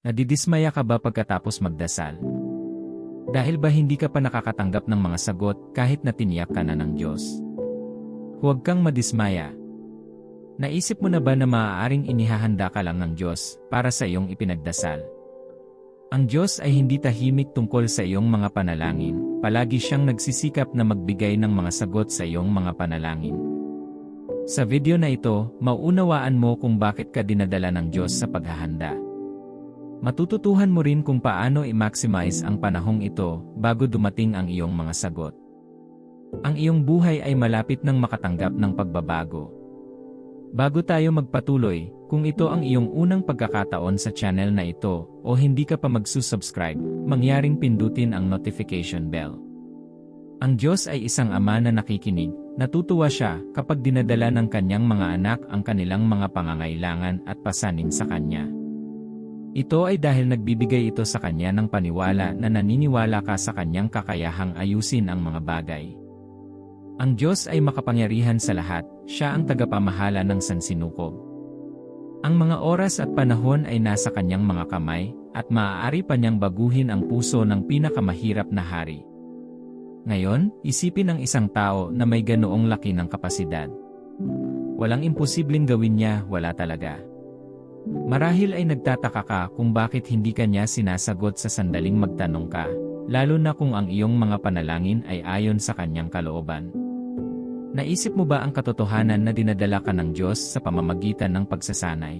Nadidismaya ka ba pagkatapos magdasal? Dahil ba hindi ka pa nakakatanggap ng mga sagot kahit na tiniyak ka na ng Diyos? Huwag kang madismaya. Naisip mo na ba na maaaring inihahanda ka lang ng Diyos para sa iyong ipinagdasal? Ang Diyos ay hindi tahimik tungkol sa iyong mga panalangin, palagi siyang nagsisikap na magbigay ng mga sagot sa iyong mga panalangin. Sa video na ito, mauunawaan mo kung bakit ka dinadala ng Diyos sa paghahanda. Matututuhan mo rin kung paano i-maximize ang panahong ito bago dumating ang iyong mga sagot. Ang iyong buhay ay malapit ng makatanggap ng pagbabago. Bago tayo magpatuloy, kung ito ang iyong unang pagkakataon sa channel na ito o hindi ka pa magsusubscribe, mangyaring pindutin ang notification bell. Ang Diyos ay isang ama na nakikinig, natutuwa siya kapag dinadala ng kanyang mga anak ang kanilang mga pangangailangan at pasanin sa kanya. Ito ay dahil nagbibigay ito sa kanya ng paniwala na naniniwala ka sa kanyang kakayahang ayusin ang mga bagay. Ang Diyos ay makapangyarihan sa lahat, siya ang tagapamahala ng sansinukob. Ang mga oras at panahon ay nasa kanyang mga kamay, at maaari pa niyang baguhin ang puso ng pinakamahirap na hari. Ngayon, isipin ang isang tao na may ganoong laki ng kapasidad. Walang imposibleng gawin niya, wala talaga. Marahil ay nagtataka ka kung bakit hindi ka niya sinasagot sa sandaling magtanong ka, lalo na kung ang iyong mga panalangin ay ayon sa kanyang kalooban. Naisip mo ba ang katotohanan na dinadala ka ng Diyos sa pamamagitan ng pagsasanay?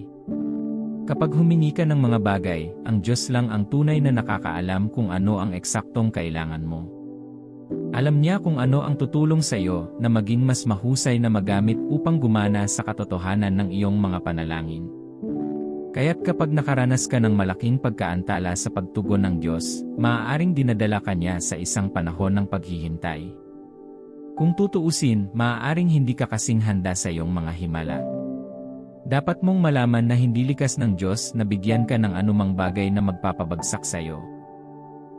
Kapag humingi ka ng mga bagay, ang Diyos lang ang tunay na nakakaalam kung ano ang eksaktong kailangan mo. Alam niya kung ano ang tutulong sa iyo na maging mas mahusay na magamit upang gumana sa katotohanan ng iyong mga panalangin. Kaya't kapag nakaranas ka ng malaking pagkaantala sa pagtugon ng Diyos, maaaring dinadala ka niya sa isang panahon ng paghihintay. Kung tutuusin, maaaring hindi ka kasing handa sa iyong mga himala. Dapat mong malaman na hindi likas ng Diyos na bigyan ka ng anumang bagay na magpapabagsak sa iyo.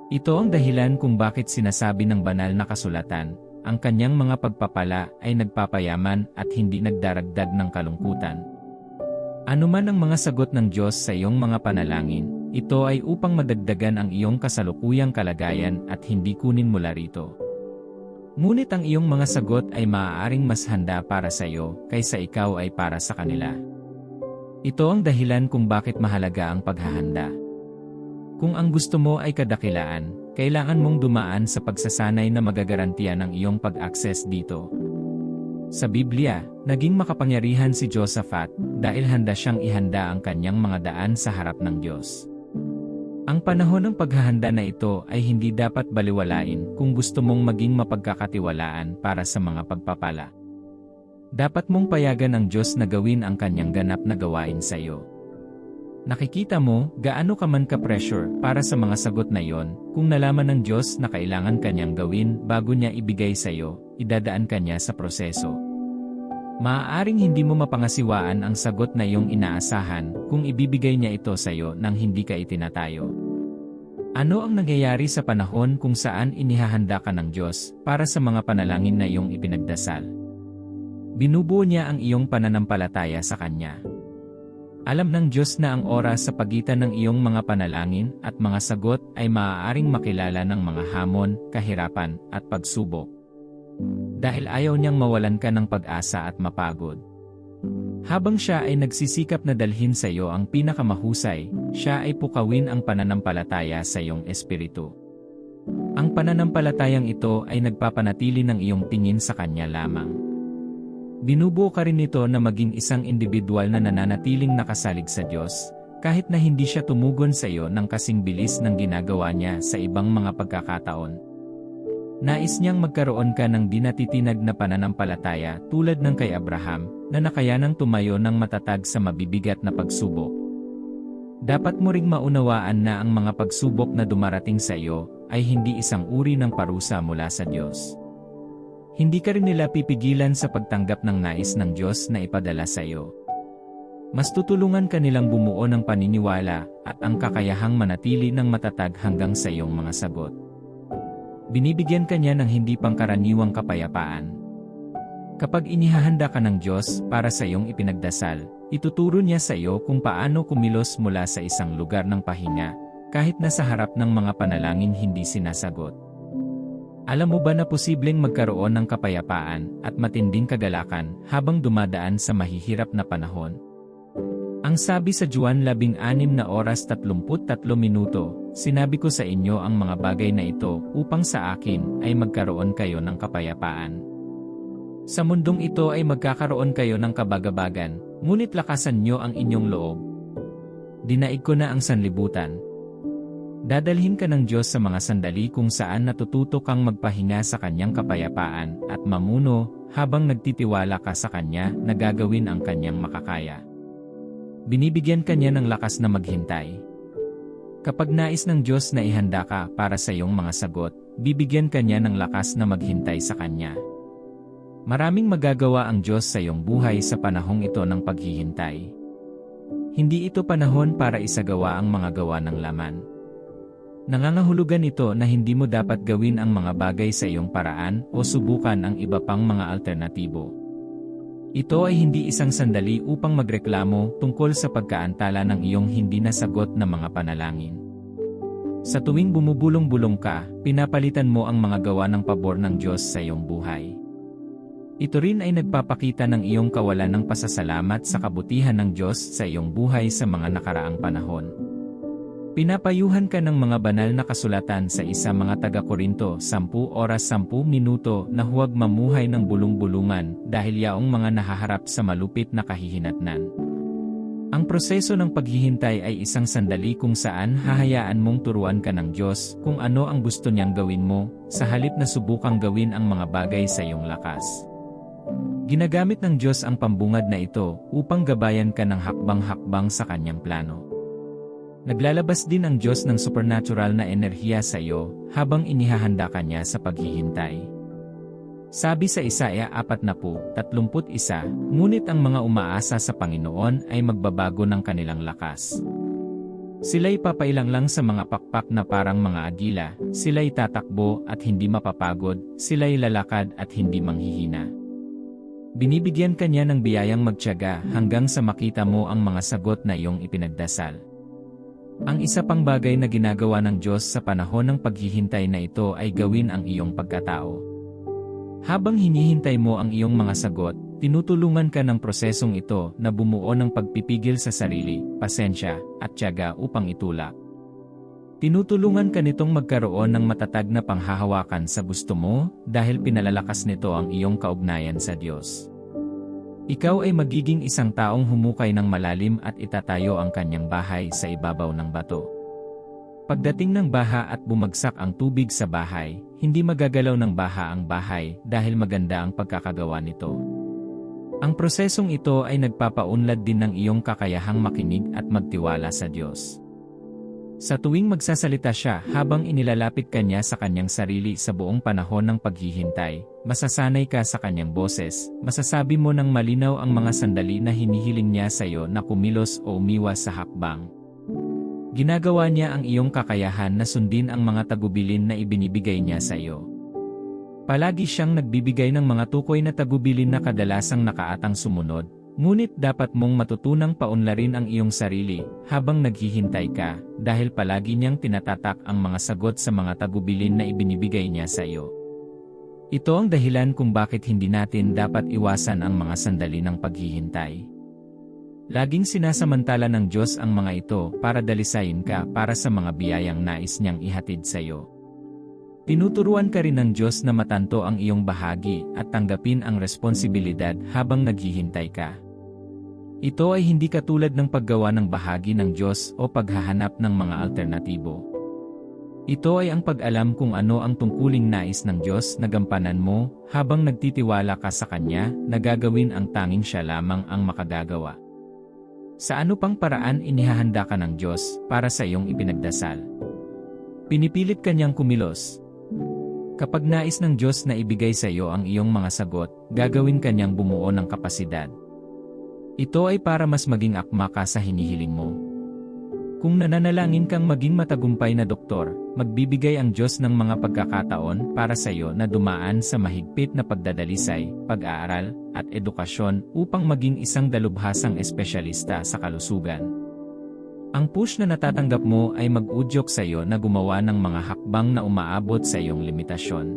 Ito ang dahilan kung bakit sinasabi ng banal na kasulatan, ang kanyang mga pagpapala ay nagpapayaman at hindi nagdaragdag ng kalungkutan. Ano man ang mga sagot ng Diyos sa iyong mga panalangin, ito ay upang madagdagan ang iyong kasalukuyang kalagayan at hindi kunin mula rito. Ngunit ang iyong mga sagot ay maaaring mas handa para sa iyo kaysa ikaw ay para sa kanila. Ito ang dahilan kung bakit mahalaga ang paghahanda. Kung ang gusto mo ay kadakilaan, kailangan mong dumaan sa pagsasanay na magagarantiya ng iyong pag-access dito. Sa Biblia, naging makapangyarihan si Josaphat dahil handa siyang ihanda ang kanyang mga daan sa harap ng Diyos. Ang panahon ng paghahanda na ito ay hindi dapat baliwalain kung gusto mong maging mapagkakatiwalaan para sa mga pagpapala. Dapat mong payagan ng Diyos na gawin ang kanyang ganap na gawain sa iyo. Nakikita mo, gaano ka man ka-pressure para sa mga sagot na iyon, kung nalaman ng Diyos na kailangan kanyang gawin bago niya ibigay sa iyo, idadaan kanya sa proseso. Maaaring hindi mo mapangasiwaan ang sagot na iyong inaasahan kung ibibigay niya ito sa iyo nang hindi ka itinatayo. Ano ang nangyayari sa panahon kung saan inihahanda ka ng Diyos para sa mga panalangin na iyong ipinagdasal? Binubuo niya ang iyong pananampalataya sa Kanya. Alam ng Diyos na ang oras sa pagitan ng iyong mga panalangin at mga sagot ay maaaring makilala ng mga hamon, kahirapan, at pagsubok. Dahil ayaw niyang mawalan ka ng pag-asa at mapagod. Habang siya ay nagsisikap na dalhin sa iyo ang pinakamahusay, siya ay pukawin ang pananampalataya sa iyong espiritu. Ang pananampalatayang ito ay nagpapanatili ng iyong tingin sa Kanya lamang. Binubuo ka rin nito na maging isang individual na nananatiling nakasalig sa Diyos, kahit na hindi siya tumugon sa iyo ng kasing bilis ng ginagawa niya sa ibang mga pagkakataon. Nais niyang magkaroon ka ng dinatitinag na pananampalataya tulad ng kay Abraham, na nakayanang tumayo ng matatag sa mabibigat na pagsubok. Dapat mo ring maunawaan na ang mga pagsubok na dumarating sa iyo ay hindi isang uri ng parusa mula sa Diyos. Hindi ka rin nila pipigilan sa pagtanggap ng nais ng Diyos na ipadala sa iyo. Mas tutulungan ka nilang bumuo ng paniniwala at ang kakayahang manatili ng matatag hanggang sa iyong mga sagot. Binibigyan ka niya ng hindi pangkaraniwang kapayapaan. Kapag inihahanda ka ng Diyos para sa iyong ipinagdasal, ituturo niya sa iyo kung paano kumilos mula sa isang lugar ng pahinga, kahit nasa harap ng mga panalangin hindi sinasagot. Alam mo ba na posibleng magkaroon ng kapayapaan at matinding kagalakan habang dumadaan sa mahihirap na panahon? Ang sabi sa Juan 16 na oras 33 minuto, sinabi ko sa inyo ang mga bagay na ito upang sa akin ay magkaroon kayo ng kapayapaan. Sa mundong ito ay magkakaroon kayo ng kabagabagan, ngunit lakasan nyo ang inyong loob. Dinaig ko na ang sanlibutan. Dadalhin ka ng Diyos sa mga sandali kung saan natututo kang magpahinga sa kanyang kapayapaan at mamuno habang nagtitiwala ka sa kanya na gagawin ang kanyang makakaya. Binibigyan kanya ng lakas na maghintay. Kapag nais ng Diyos na ihanda ka para sa iyong mga sagot, bibigyan kanya ng lakas na maghintay sa kanya. Maraming magagawa ang Diyos sa iyong buhay sa panahong ito ng paghihintay. Hindi ito panahon para isagawa ang mga gawa ng laman. Nangangahulugan ito na hindi mo dapat gawin ang mga bagay sa iyong paraan o subukan ang iba pang mga alternatibo. Ito ay hindi isang sandali upang magreklamo tungkol sa pagkaantala ng iyong hindi nasagot na mga panalangin. Sa tuwing bumubulong-bulong ka, pinapalitan mo ang mga gawa ng pabor ng Diyos sa iyong buhay. Ito rin ay nagpapakita ng iyong kawalan ng pasasalamat sa kabutihan ng Diyos sa iyong buhay sa mga nakaraang panahon. Pinapayuhan ka ng mga banal na kasulatan sa isa mga taga-Korinto 10 oras 10 minuto na huwag mamuhay ng bulong-bulungan dahil yaong mga nahaharap sa malupit na kahihinatnan. Ang proseso ng paghihintay ay isang sandali kung saan hahayaan mong turuan ka ng Diyos kung ano ang gusto niyang gawin mo, sa halip na subukang gawin ang mga bagay sa iyong lakas. Ginagamit ng Diyos ang pambungad na ito upang gabayan ka ng hakbang-hakbang sa kanyang plano. Naglalabas din ang Diyos ng supernatural na enerhiya sa iyo habang inihahanda ka niya sa paghihintay. Sabi sa Isaiah 40, 31, ngunit ang mga umaasa sa Panginoon ay magbabago ng kanilang lakas. Sila'y papailang lang sa mga pakpak na parang mga agila, sila'y tatakbo at hindi mapapagod, sila'y lalakad at hindi manghihina. Binibigyan ka niya ng biyayang magtiyaga hanggang sa makita mo ang mga sagot na iyong ipinagdasal. Ang isa pang bagay na ginagawa ng Diyos sa panahon ng paghihintay na ito ay gawin ang iyong pagkatao. Habang hinihintay mo ang iyong mga sagot, tinutulungan ka ng prosesong ito na bumuo ng pagpipigil sa sarili, pasensya, at tiyaga upang itulak. Tinutulungan ka nitong magkaroon ng matatag na panghahawakan sa gusto mo dahil pinalalakas nito ang iyong kaugnayan sa Diyos. Ikaw ay magiging isang taong humukay ng malalim at itatayo ang kanyang bahay sa ibabaw ng bato. Pagdating ng baha at bumagsak ang tubig sa bahay, hindi magagalaw ng baha ang bahay dahil maganda ang pagkakagawa nito. Ang prosesong ito ay nagpapaunlad din ng iyong kakayahang makinig at magtiwala sa Diyos. Sa tuwing magsasalita siya habang inilalapit kanya sa kanyang sarili sa buong panahon ng paghihintay, masasanay ka sa kanyang boses, masasabi mo ng malinaw ang mga sandali na hinihiling niya sa iyo na kumilos o umiwas sa hakbang. Ginagawa niya ang iyong kakayahan na sundin ang mga tagubilin na ibinibigay niya sa iyo. Palagi siyang nagbibigay ng mga tukoy na tagubilin na kadalasang nakaatang sumunod, Ngunit dapat mong matutunang paunlarin ang iyong sarili habang naghihintay ka dahil palagi niyang tinatatak ang mga sagot sa mga tagubilin na ibinibigay niya sa iyo. Ito ang dahilan kung bakit hindi natin dapat iwasan ang mga sandali ng paghihintay. Laging sinasamantala ng Diyos ang mga ito para dalisayin ka para sa mga biyayang nais niyang ihatid sa iyo. Tinuturuan ka rin ng Diyos na matanto ang iyong bahagi at tanggapin ang responsibilidad habang naghihintay ka. Ito ay hindi katulad ng paggawa ng bahagi ng Diyos o paghahanap ng mga alternatibo. Ito ay ang pag-alam kung ano ang tungkuling nais ng Diyos na gampanan mo habang nagtitiwala ka sa Kanya na gagawin ang tanging siya lamang ang makagagawa. Sa ano pang paraan inihahanda ka ng Diyos para sa iyong ipinagdasal? Pinipilit kanyang kumilos, Kapag nais ng Diyos na ibigay sa iyo ang iyong mga sagot, gagawin kanyang bumuo ng kapasidad. Ito ay para mas maging akma ka sa hinihiling mo. Kung nananalangin kang maging matagumpay na doktor, magbibigay ang Diyos ng mga pagkakataon para sa iyo na dumaan sa mahigpit na pagdadalisay, pag-aaral, at edukasyon upang maging isang dalubhasang espesyalista sa kalusugan. Ang push na natatanggap mo ay mag-udyok sa iyo na gumawa ng mga hakbang na umaabot sa iyong limitasyon.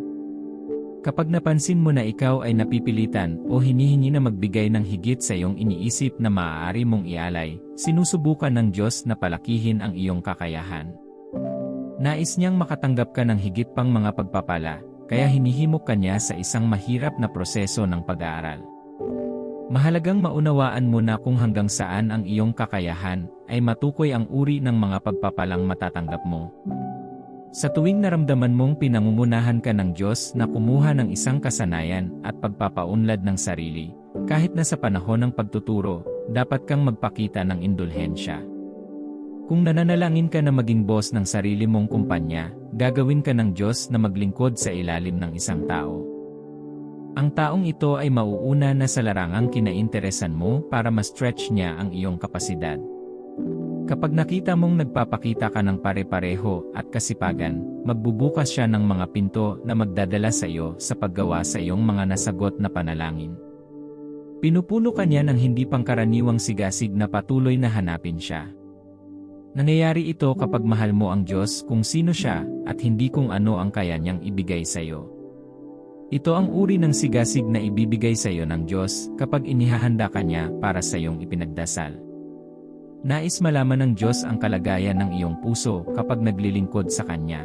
Kapag napansin mo na ikaw ay napipilitan o hinihingi na magbigay ng higit sa iyong iniisip na maaari mong ialay, sinusubukan ng Diyos na palakihin ang iyong kakayahan. Nais niyang makatanggap ka ng higit pang mga pagpapala, kaya hinihimok ka niya sa isang mahirap na proseso ng pag-aaral. Mahalagang maunawaan mo na kung hanggang saan ang iyong kakayahan ay matukoy ang uri ng mga pagpapalang matatanggap mo. Sa tuwing naramdaman mong pinangungunahan ka ng Diyos na kumuha ng isang kasanayan at pagpapaunlad ng sarili, kahit na sa panahon ng pagtuturo, dapat kang magpakita ng indulhensya. Kung nananalangin ka na maging boss ng sarili mong kumpanya, gagawin ka ng Diyos na maglingkod sa ilalim ng isang tao. Ang taong ito ay mauuna na sa larangang kinainteresan mo para ma-stretch niya ang iyong kapasidad. Kapag nakita mong nagpapakita ka ng pare-pareho at kasipagan, magbubukas siya ng mga pinto na magdadala sa iyo sa paggawa sa iyong mga nasagot na panalangin. Pinupuno ka niya ng hindi pangkaraniwang sigasig na patuloy na hanapin siya. Nangyayari ito kapag mahal mo ang Diyos kung sino siya at hindi kung ano ang kaya niyang ibigay sa iyo. Ito ang uri ng sigasig na ibibigay sa iyo ng Diyos kapag inihahanda ka niya para sa iyong ipinagdasal. Nais malaman ng Diyos ang kalagayan ng iyong puso kapag naglilingkod sa Kanya.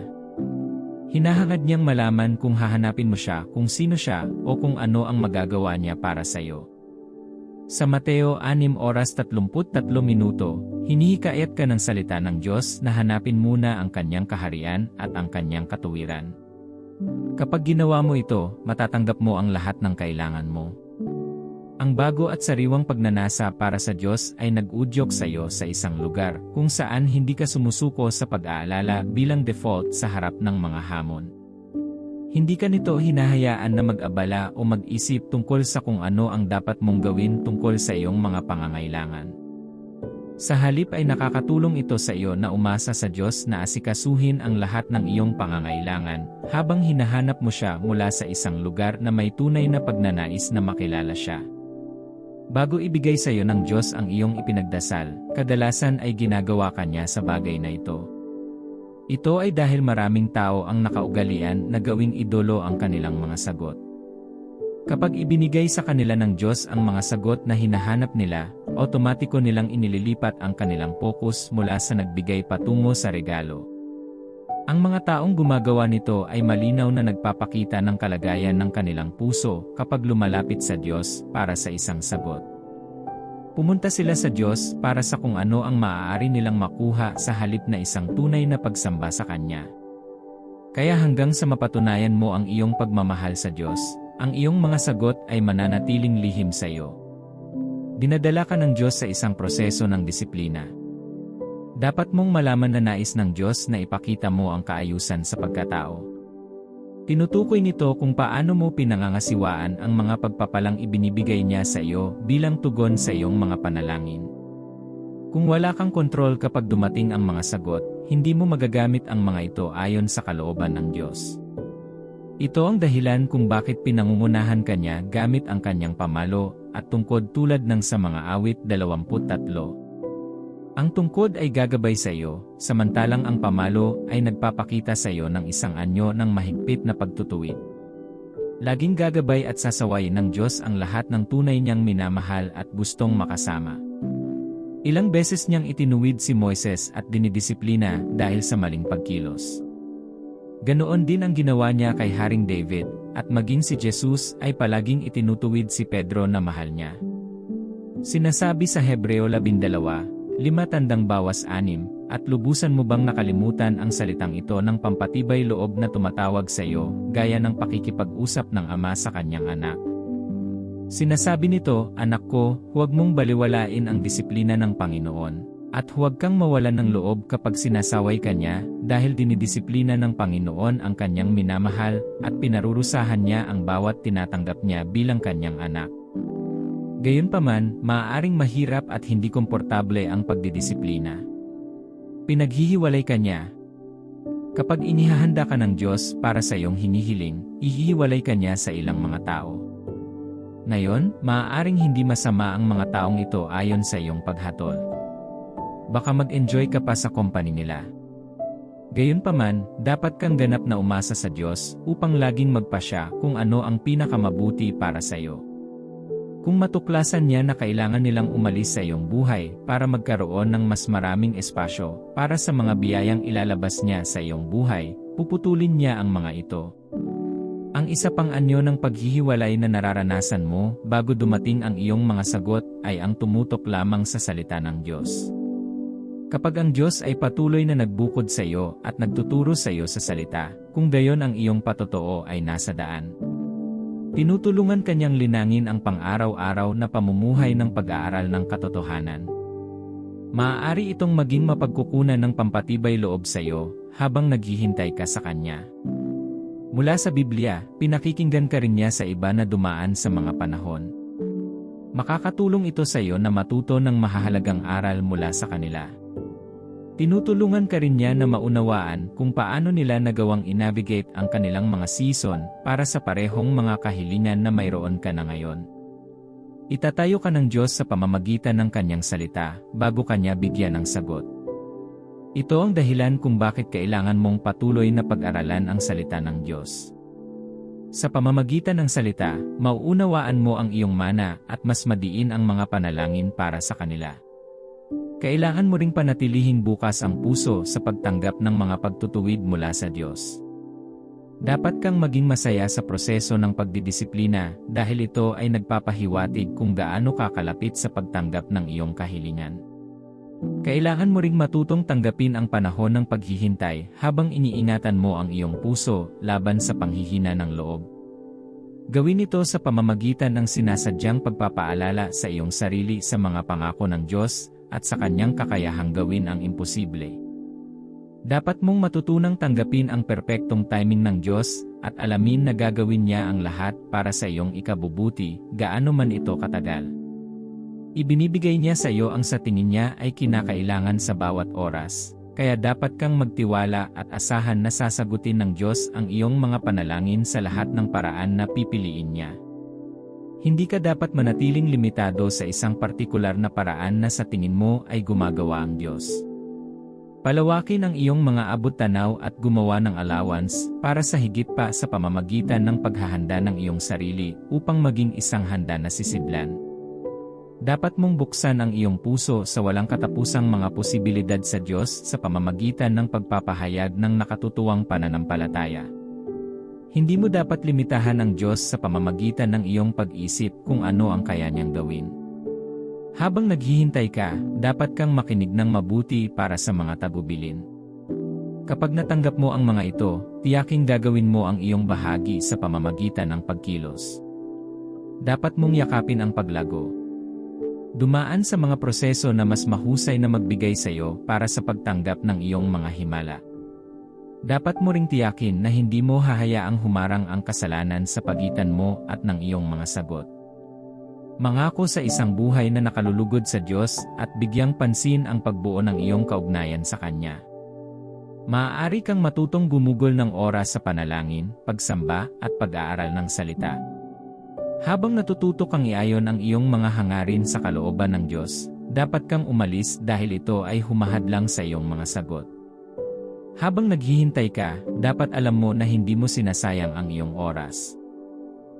Hinahangad niyang malaman kung hahanapin mo siya kung sino siya o kung ano ang magagawa niya para sa iyo. Sa Mateo 6 oras 33 minuto, hinihikayat ka ng salita ng Diyos na hanapin muna ang kanyang kaharian at ang kanyang katuwiran. Kapag ginawa mo ito, matatanggap mo ang lahat ng kailangan mo. Ang bago at sariwang pagnanasa para sa Diyos ay nag-udyok sa iyo sa isang lugar kung saan hindi ka sumusuko sa pag-aalala bilang default sa harap ng mga hamon. Hindi ka nito hinahayaan na mag-abala o mag-isip tungkol sa kung ano ang dapat mong gawin tungkol sa iyong mga pangangailangan. Sa halip ay nakakatulong ito sa iyo na umasa sa Diyos na asikasuhin ang lahat ng iyong pangangailangan habang hinahanap mo siya mula sa isang lugar na may tunay na pagnanais na makilala siya. Bago ibigay sa iyo ng Diyos ang iyong ipinagdasal, kadalasan ay ginagawa kanya sa bagay na ito. Ito ay dahil maraming tao ang nakaugalian na gawing idolo ang kanilang mga sagot. Kapag ibinigay sa kanila ng Diyos ang mga sagot na hinahanap nila, otomatiko nilang inililipat ang kanilang focus mula sa nagbigay patungo sa regalo. Ang mga taong gumagawa nito ay malinaw na nagpapakita ng kalagayan ng kanilang puso kapag lumalapit sa Diyos para sa isang sagot. Pumunta sila sa Diyos para sa kung ano ang maaari nilang makuha sa halip na isang tunay na pagsamba sa Kanya. Kaya hanggang sa mapatunayan mo ang iyong pagmamahal sa Diyos, ang iyong mga sagot ay mananatiling lihim sa iyo. Dinadala ka ng Diyos sa isang proseso ng disiplina. Dapat mong malaman na nais ng Diyos na ipakita mo ang kaayusan sa pagkatao. Tinutukoy nito kung paano mo pinangangasiwaan ang mga pagpapalang ibinibigay niya sa iyo bilang tugon sa iyong mga panalangin. Kung wala kang kontrol kapag dumating ang mga sagot, hindi mo magagamit ang mga ito ayon sa kalooban ng Diyos. Ito ang dahilan kung bakit pinangungunahan kanya gamit ang kanyang pamalo at tungkod tulad ng sa mga awit 23. Ang tungkod ay gagabay sa iyo, samantalang ang pamalo ay nagpapakita sa iyo ng isang anyo ng mahigpit na pagtutuwid. Laging gagabay at sasaway ng Diyos ang lahat ng tunay niyang minamahal at gustong makasama. Ilang beses niyang itinuwid si Moises at dinidisiplina dahil sa maling pagkilos. Ganoon din ang ginawa niya kay Haring David, at maging si Jesus ay palaging itinutuwid si Pedro na mahal niya. Sinasabi sa Hebreo 12, lima tandang bawas anim, at lubusan mo bang nakalimutan ang salitang ito ng pampatibay loob na tumatawag sa iyo, gaya ng pakikipag-usap ng ama sa kanyang anak. Sinasabi nito, anak ko, huwag mong baliwalain ang disiplina ng Panginoon, at huwag kang mawalan ng loob kapag sinasaway kanya, dahil dinidisiplina ng Panginoon ang kanyang minamahal, at pinarurusahan niya ang bawat tinatanggap niya bilang kanyang anak. Gayunpaman, maaaring mahirap at hindi komportable ang pagdidisiplina. Pinaghihiwalay ka niya. Kapag inihahanda ka ng Diyos para sa iyong hinihiling, ihihiwalay ka niya sa ilang mga tao. Ngayon, maaaring hindi masama ang mga taong ito ayon sa iyong paghatol. Baka mag-enjoy ka pa sa company nila. Gayunpaman, dapat kang ganap na umasa sa Diyos upang laging magpasya kung ano ang pinakamabuti para sa iyo. Kung matuklasan niya na kailangan nilang umalis sa iyong buhay para magkaroon ng mas maraming espasyo para sa mga biyayang ilalabas niya sa iyong buhay, puputulin niya ang mga ito. Ang isa pang anyo ng paghihiwalay na nararanasan mo bago dumating ang iyong mga sagot ay ang tumutok lamang sa salita ng Diyos. Kapag ang Diyos ay patuloy na nagbukod sa iyo at nagtuturo sa iyo sa salita, kung gayon ang iyong patotoo ay nasa daan. Tinutulungan kanyang linangin ang pang-araw-araw na pamumuhay ng pag-aaral ng katotohanan. Maaari itong maging mapagkukunan ng pampatibay loob sa iyo habang naghihintay ka sa Kanya. Mula sa Biblia, pinakikinggan ka rin niya sa iba na dumaan sa mga panahon. Makakatulong ito sa iyo na matuto ng mahahalagang aral mula sa kanila. Tinutulungan ka rin niya na maunawaan kung paano nila nagawang inavigate ang kanilang mga season para sa parehong mga kahilingan na mayroon ka na ngayon. Itatayo ka ng Diyos sa pamamagitan ng kanyang salita bago kanya bigyan ng sagot. Ito ang dahilan kung bakit kailangan mong patuloy na pag-aralan ang salita ng Diyos. Sa pamamagitan ng salita, mauunawaan mo ang iyong mana at mas madiin ang mga panalangin para sa kanila. Kailangan mo ring panatilihing bukas ang puso sa pagtanggap ng mga pagtutuwid mula sa Diyos. Dapat kang maging masaya sa proseso ng pagdidisiplina dahil ito ay nagpapahiwatig kung gaano kakalapit sa pagtanggap ng iyong kahilingan. Kailangan mo ring matutong tanggapin ang panahon ng paghihintay habang iniingatan mo ang iyong puso laban sa panghihina ng loob. Gawin ito sa pamamagitan ng sinasadyang pagpapaalala sa iyong sarili sa mga pangako ng Diyos at sa kanyang kakayahang gawin ang imposible. Dapat mong matutunang tanggapin ang perpektong timing ng Diyos at alamin na gagawin niya ang lahat para sa iyong ikabubuti, gaano man ito katagal. Ibinibigay niya sa iyo ang sa tingin niya ay kinakailangan sa bawat oras, kaya dapat kang magtiwala at asahan na sasagutin ng Diyos ang iyong mga panalangin sa lahat ng paraan na pipiliin niya. Hindi ka dapat manatiling limitado sa isang partikular na paraan na sa tingin mo ay gumagawa ang Diyos. Palawakin ang iyong mga abot-tanaw at gumawa ng allowance para sa higit pa sa pamamagitan ng paghahanda ng iyong sarili upang maging isang handa na sisidlan. Dapat mong buksan ang iyong puso sa walang katapusang mga posibilidad sa Diyos sa pamamagitan ng pagpapahayag ng nakatutuwang pananampalataya. Hindi mo dapat limitahan ng Diyos sa pamamagitan ng iyong pag-isip kung ano ang kaya niyang gawin. Habang naghihintay ka, dapat kang makinig ng mabuti para sa mga tagubilin. Kapag natanggap mo ang mga ito, tiyaking gagawin mo ang iyong bahagi sa pamamagitan ng pagkilos. Dapat mong yakapin ang paglago. Dumaan sa mga proseso na mas mahusay na magbigay sa iyo para sa pagtanggap ng iyong mga himala. Dapat mo ring tiyakin na hindi mo hahayaang humarang ang kasalanan sa pagitan mo at ng iyong mga sagot. Mangako sa isang buhay na nakalulugod sa Diyos at bigyang pansin ang pagbuo ng iyong kaugnayan sa Kanya. Maaari kang matutong gumugol ng oras sa panalangin, pagsamba, at pag-aaral ng salita. Habang natututo kang iayon ang iyong mga hangarin sa kalooban ng Diyos, dapat kang umalis dahil ito ay humahadlang sa iyong mga sagot. Habang naghihintay ka, dapat alam mo na hindi mo sinasayang ang iyong oras.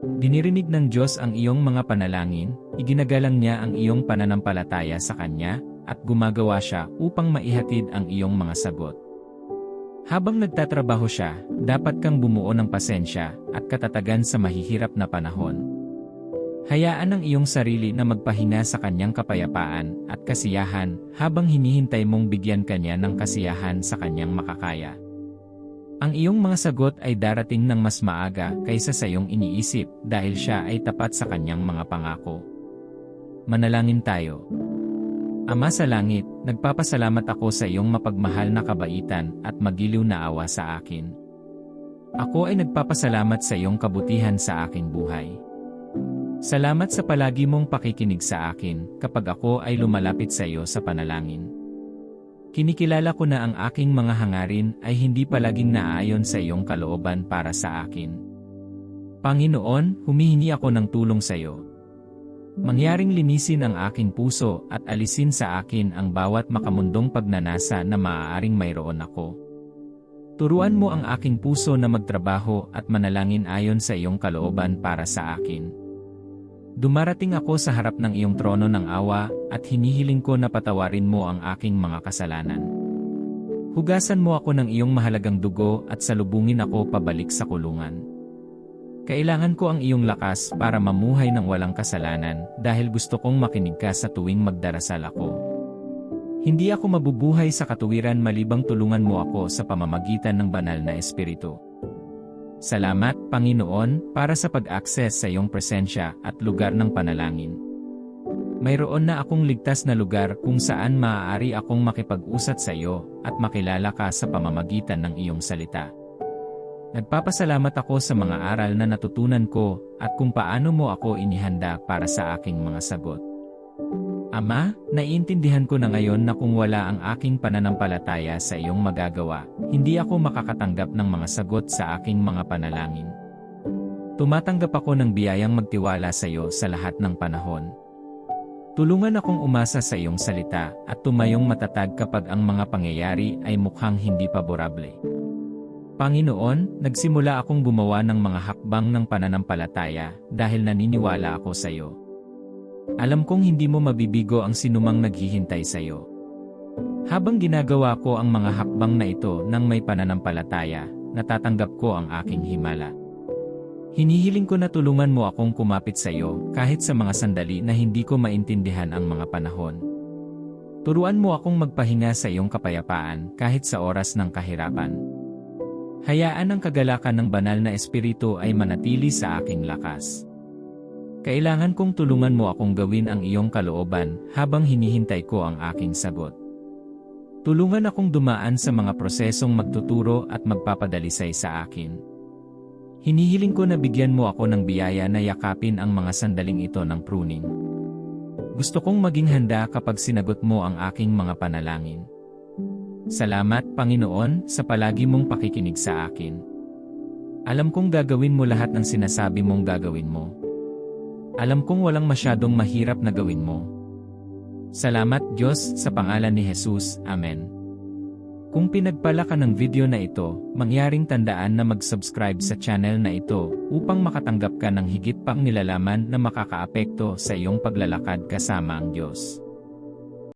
Dinirinig ng Diyos ang iyong mga panalangin, iginagalang niya ang iyong pananampalataya sa Kanya, at gumagawa siya upang maihatid ang iyong mga sagot. Habang nagtatrabaho siya, dapat kang bumuo ng pasensya at katatagan sa mahihirap na panahon. Hayaan ang iyong sarili na magpahinga sa kanyang kapayapaan at kasiyahan habang hinihintay mong bigyan kanya ng kasiyahan sa kanyang makakaya. Ang iyong mga sagot ay darating ng mas maaga kaysa sa iyong iniisip dahil siya ay tapat sa kanyang mga pangako. Manalangin tayo. Ama sa langit, nagpapasalamat ako sa iyong mapagmahal na kabaitan at magiliw na awa sa akin. Ako ay nagpapasalamat sa iyong kabutihan sa aking buhay. Salamat sa palagi mong pakikinig sa akin kapag ako ay lumalapit sa iyo sa panalangin. Kinikilala ko na ang aking mga hangarin ay hindi palaging naaayon sa iyong kalooban para sa akin. Panginoon, humihingi ako ng tulong sa iyo. Mangyaring linisin ang aking puso at alisin sa akin ang bawat makamundong pagnanasa na maaaring mayroon ako. Turuan mo ang aking puso na magtrabaho at manalangin ayon sa iyong kalooban para sa akin. Dumarating ako sa harap ng iyong trono ng awa at hinihiling ko na patawarin mo ang aking mga kasalanan. Hugasan mo ako ng iyong mahalagang dugo at salubungin ako pabalik sa kulungan. Kailangan ko ang iyong lakas para mamuhay ng walang kasalanan dahil gusto kong makinig ka sa tuwing magdarasal ako. Hindi ako mabubuhay sa katuwiran malibang tulungan mo ako sa pamamagitan ng banal na espiritu. Salamat, Panginoon, para sa pag-access sa iyong presensya at lugar ng panalangin. Mayroon na akong ligtas na lugar kung saan maaari akong makipag-usat sa iyo at makilala ka sa pamamagitan ng iyong salita. Nagpapasalamat ako sa mga aral na natutunan ko at kung paano mo ako inihanda para sa aking mga sagot. Ama, naiintindihan ko na ngayon na kung wala ang aking pananampalataya sa iyong magagawa, hindi ako makakatanggap ng mga sagot sa aking mga panalangin. Tumatanggap ako ng biyayang magtiwala sa iyo sa lahat ng panahon. Tulungan akong umasa sa iyong salita at tumayong matatag kapag ang mga pangyayari ay mukhang hindi paborable. Panginoon, nagsimula akong gumawa ng mga hakbang ng pananampalataya dahil naniniwala ako sa iyo. Alam kong hindi mo mabibigo ang sinumang naghihintay sa iyo. Habang ginagawa ko ang mga hakbang na ito ng may pananampalataya, natatanggap ko ang aking himala. Hinihiling ko na tulungan mo akong kumapit sa iyo kahit sa mga sandali na hindi ko maintindihan ang mga panahon. Turuan mo akong magpahinga sa iyong kapayapaan kahit sa oras ng kahirapan. Hayaan ang kagalakan ng banal na espiritu ay manatili sa aking lakas. Kailangan kong tulungan mo akong gawin ang iyong kalooban habang hinihintay ko ang aking sagot. Tulungan akong dumaan sa mga prosesong magtuturo at magpapadalisay sa akin. Hinihiling ko na bigyan mo ako ng biyaya na yakapin ang mga sandaling ito ng pruning. Gusto kong maging handa kapag sinagot mo ang aking mga panalangin. Salamat, Panginoon, sa palagi mong pakikinig sa akin. Alam kong gagawin mo lahat ng sinasabi mong gagawin mo. Alam kong walang masyadong mahirap na gawin mo. Salamat Diyos sa pangalan ni Jesus. Amen. Kung pinagpala ka ng video na ito, mangyaring tandaan na mag-subscribe sa channel na ito upang makatanggap ka ng higit pang nilalaman na makakaapekto sa iyong paglalakad kasama ang Diyos.